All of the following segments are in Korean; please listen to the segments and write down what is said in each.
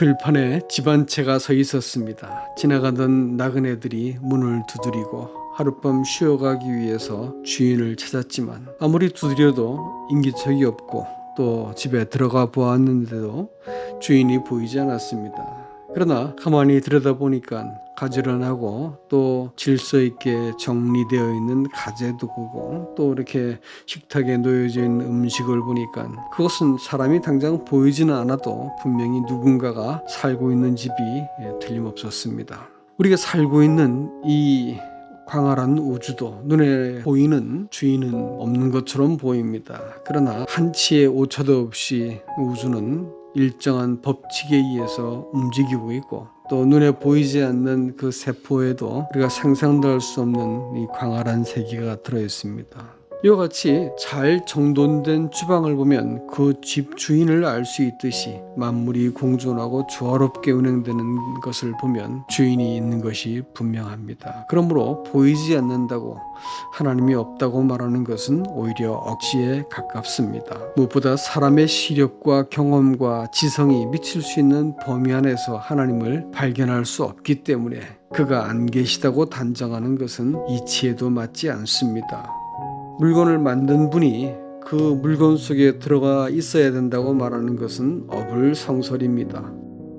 들판에 집 한 채가 서 있었습니다. 지나가던 나그네들이 문을 두드리고 하룻밤 쉬어가기 위해서 주인을 찾았지만 아무리 두드려도 인기척이 없고 또 집에 들어가 보았는데도 주인이 보이지 않았습니다. 그러나 가만히 들여다보니까 가지런하고 또 질서 있게 정리되어 있는 가재도 보고 또 이렇게 식탁에 놓여져 있는 음식을 보니까 그것은 사람이 당장 보이지는 않아도 분명히 누군가가 살고 있는 집이 예, 틀림없었습니다. 우리가 살고 있는 이 광활한 우주도 눈에 보이는 주인은 없는 것처럼 보입니다. 그러나 한치의 오차도 없이 우주는 일정한 법칙에 의해서 움직이고 있고 또 눈에 보이지 않는 그 세포에도 우리가 상상도 할 수 없는 이 광활한 세계가 들어 있습니다. 이와 같이 잘 정돈된 주방을 보면 그 집 주인을 알 수 있듯이 만물이 공존하고 조화롭게 운행되는 것을 보면 주인이 있는 것이 분명합니다. 그러므로 보이지 않는다고 하나님이 없다고 말하는 것은 오히려 억지에 가깝습니다. 무엇보다 사람의 시력과 경험과 지성이 미칠 수 있는 범위 안에서 하나님을 발견할 수 없기 때문에 그가 안 계시다고 단정하는 것은 이치에도 맞지 않습니다. 물건을 만든 분이 그 물건 속에 들어가 있어야 된다고 말하는 것은 어불성설입니다.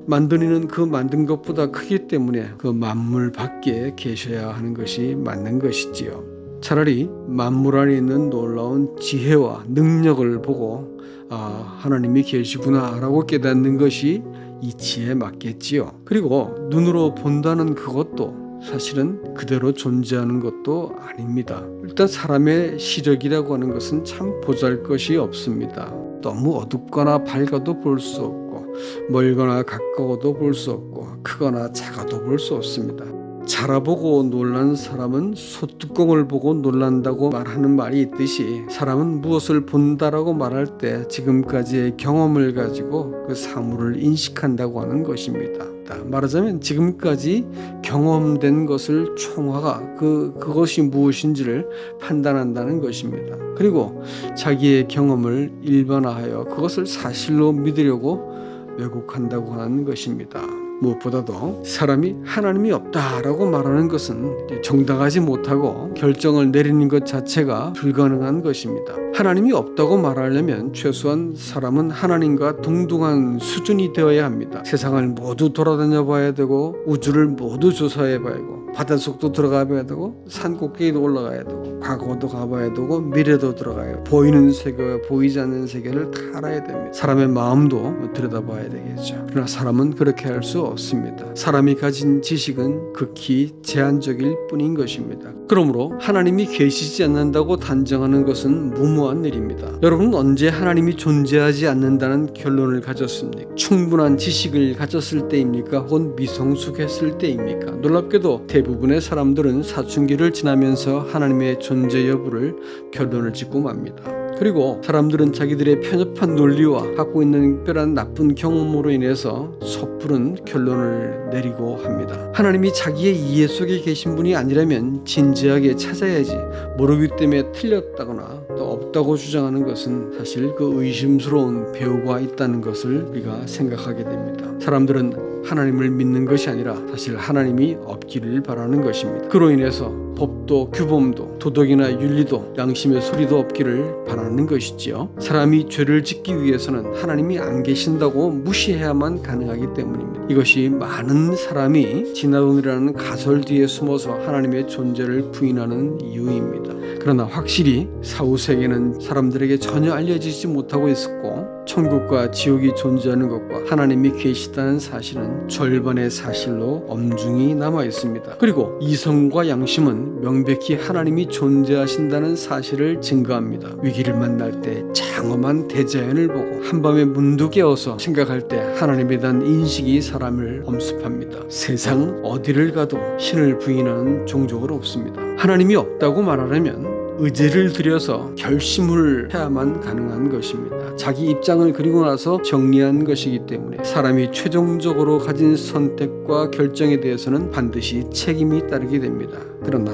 만드니는 그 만든 것보다 크기 때문에 그 만물 밖에 계셔야 하는 것이 맞는 것이지요. 차라리 만물 안에 있는 놀라운 지혜와 능력을 보고 아, 하나님이 계시구나라고 깨닫는 것이 이치에 맞겠지요. 그리고 눈으로 본다는 그것도 사실은 그대로 존재하는 것도 아닙니다. 일단 사람의 시력이라고 하는 것은 참 보잘 것이 없습니다. 너무 어둡거나 밝아도 볼 수 없고 멀거나 가까워도 볼 수 없고 크거나 작아도 볼 수 없습니다. 자라보고 놀란 사람은 소뚜껑을 보고 놀란다고 말하는 말이 있듯이 사람은 무엇을 본다라고 말할 때 지금까지의 경험을 가지고 그 사물을 인식한다고 하는 것입니다. 말하자면 지금까지 경험된 것을 총화가 그 그것이 무엇인지를 판단한다는 것입니다. 그리고 자기의 경험을 일반화하여 그것을 사실로 믿으려고 왜곡한다고 하는 것입니다. 무엇보다도 사람이 하나님이 없다라고 말하는 것은 정당하지 못하고 결정을 내리는 것 자체가 불가능한 것입니다. 하나님이 없다고 말하려면 최소한 사람은 하나님과 동등한 수준이 되어야 합니다. 세상을 모두 돌아다녀 봐야 되고 우주를 모두 조사해 봐야 되고 바닷속도 들어가 봐야 되고 산 꼭대기도 올라가야 되고 과거도 가봐야 되고 미래도 들어가야 되고 보이는 세계와 보이지 않는 세계를 다 알아야 됩니다. 사람의 마음도 들여다봐야 되겠죠. 그러나 사람은 그렇게 할 수 없습니다. 사람이 가진 지식은 극히 제한적일 뿐인 것입니다. 그러므로 하나님이 계시지 않는다고 단정하는 것은 무모한 일입니다. 여러분은 언제 하나님이 존재하지 않는다는 결론을 가졌습니까? 충분한 지식을 가졌을 때입니까? 혹은 미성숙했을 때입니까? 놀랍게도 대부분의 사람들은 사춘기를 지나면서 하나님의 존재 여부를 결론을 짓고 맙니다. 그리고 사람들은 자기들의 편협한 논리와 갖고 있는 특별한 나쁜 경험으로 인해서 섣부른 결론을 내리고 합니다. 하나님이 자기의 이해 속에 계신 분이 아니라면 진지하게 찾아야지 모르기 때문에 틀렸다거나 또 없다고 주장하는 것은 사실 그 의심스러운 배우가 있다는 것을 우리가 생각하게 됩니다. 사람들은 하나님을 믿는 것이 아니라 사실 하나님이 없기를 바라는 것입니다. 그로 인해서 법도 규범도 도덕이나 윤리도 양심의 소리도 없기를 바라는 것이지요. 사람이 죄를 짓기 위해서는 하나님이 안 계신다고 무시해야만 가능하기 때문입니다. 이것이 많은 사람이 진화론이라는 가설 뒤에 숨어서 하나님의 존재를 부인하는 이유입니다. 그러나 확실히 사후 세계는 사람들에게 전혀 알려지지 못하고 있었고 천국과 지옥이 존재하는 것과 하나님이 계시다는 사실은 절반의 사실로 엄중히 남아 있습니다. 그리고 이성과 양심은 명백히 하나님이 존재하신다는 사실을 증거합니다. 위기를 만날 때 장엄한 대자연을 보고 한밤에 문득 깨어서 생각할 때 하나님에 대한 인식이 사람을 엄습합니다. 세상 어디를 가도 신을 부인하는 종족은 없습니다. 하나님이 없다고 말하려면 의지를 들여서 결심을 해야만 가능한 것입니다. 자기 입장을 그리고 나서 정리한 것이기 때문에 사람이 최종적으로 가진 선택과 결정에 대해서는 반드시 책임이 따르게 됩니다. 그러나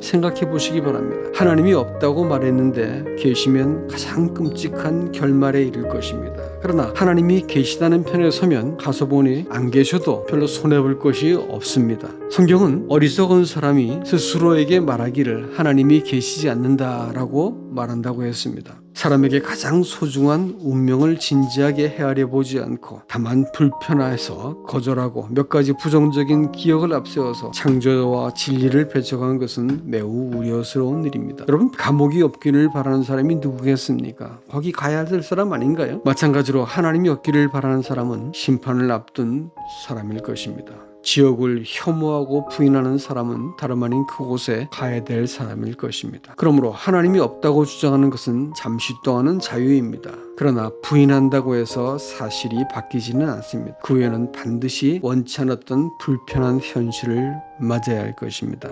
생각해 보시기 바랍니다. 하나님이 없다고 말했는데 계시면 가장 끔찍한 결말에 이를 것입니다. 그러나 하나님이 계시다는 편에 서면 가서 보니 안 계셔도 별로 손해볼 것이 없습니다. 성경은 어리석은 사람이 스스로에게 말하기를 하나님이 계시지 않는다라고 말한다고 했습니다. 사람에게 가장 소중한 운명을 진지하게 헤아려 보지 않고 다만 불편해서 거절하고 몇 가지 부정적인 기억을 앞세워서 창조와 진리를 배척한 것은 매우 우려스러운 일입니다. 여러분 감옥이 없기를 바라는 사람이 누구겠습니까? 거기 가야 될 사람 아닌가요? 마찬가지로 하나님이 없기를 바라는 사람은 심판을 앞둔 사람일 것입니다. 지옥을 혐오하고 부인하는 사람은 다름 아닌 그곳에 가야 될 사람일 것입니다. 그러므로 하나님이 없다고 주장하는 것은 잠시 동안은 자유입니다. 그러나 부인한다고 해서 사실이 바뀌지는 않습니다. 그 후에는 반드시 원치 않았던 불편한 현실을 맞아야 할 것입니다.